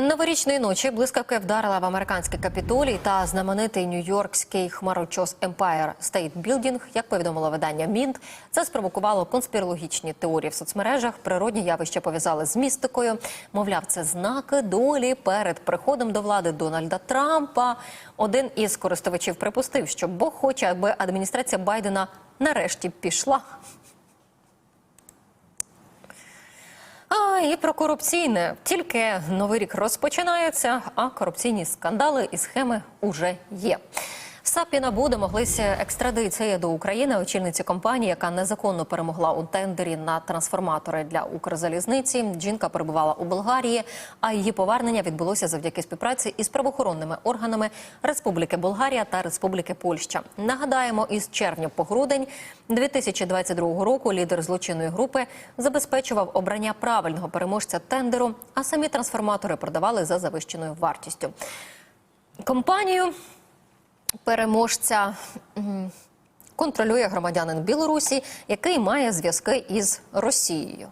Новорічної ночі блискавки вдарила в американський капітолій та знаменитий нью-йоркський хмарочос Empire State Building, як повідомило видання Мінт. Це спровокувало конспірологічні теорії в соцмережах. Природні явища пов'язали з містикою. Мовляв, це знаки долі перед приходом до влади Дональда Трампа. Один із користувачів припустив, що Бог хоче, аби адміністрація Байдена нарешті пішла. І про корупційне. Тільки новий рік розпочинається, а корупційні скандали і схеми уже є. САП і НАБУ домоглися екстрадиції до України очільниці компанії, яка незаконно перемогла у тендері на трансформатори для Укрзалізниці. Жінка перебувала у Болгарії, а її повернення відбулося завдяки співпраці із правоохоронними органами Республіки Болгарія та Республіки Польща. Нагадаємо, із червня по грудень 2022 року лідер злочинної групи забезпечував обрання правильного переможця тендеру, а самі трансформатори продавали за завищеною вартістю. Компанію переможця контролює громадянин Білорусі, який має зв'язки із Росією.